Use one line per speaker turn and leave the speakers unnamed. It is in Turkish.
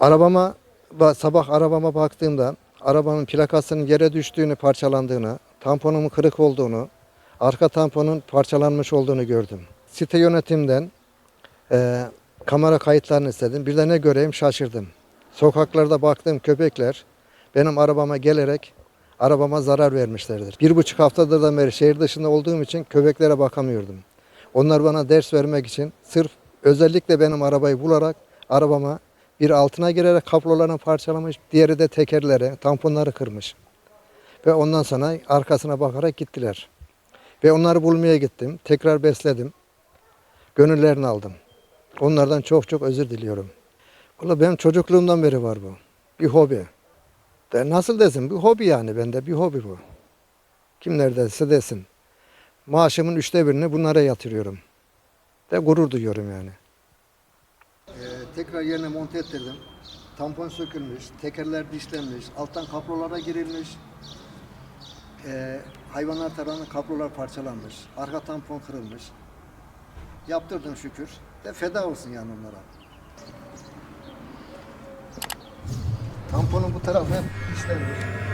Arabama ba- sabah arabama baktığımda arabanın plakasının yere düştüğünü, parçalandığını, tamponumun kırık olduğunu, arka tamponun parçalanmış olduğunu gördüm. Site yönetimden e, kamera kayıtlarını istedim. Bir de ne göreyim şaşırdım. Sokaklarda baktığım köpekler benim arabama gelerek arabama zarar vermişlerdir. Bir buçuk haftadır da beri şehir dışında olduğum için köpeklere bakamıyordum. Onlar bana ders vermek için sırf özellikle benim arabayı bularak arabama bir altına girerek kablolarını parçalamış, diğeri de tekerleri, tamponları kırmış. Ve ondan sonra arkasına bakarak gittiler. Ve onları bulmaya gittim. Tekrar besledim. Gönüllerini aldım. Onlardan çok çok özür diliyorum. Valla benim çocukluğumdan beri var bu. Bir hobi. De nasıl desin? Bir hobi yani bende bir hobi bu. Kim neredeyse desin. Maaşımın üçte birini bunlara yatırıyorum. De gurur duyuyorum yani. Tekrar yerine monte ettirdim. Tampon sökülmüş, tekerler dişlenmiş, alttan kablolara girilmiş. Ee, hayvanlar tarafından kablolar parçalanmış, arka tampon kırılmış. Yaptırdım şükür. De feda olsun yani onlara. Tamponun bu tarafı hep dişlenmiş.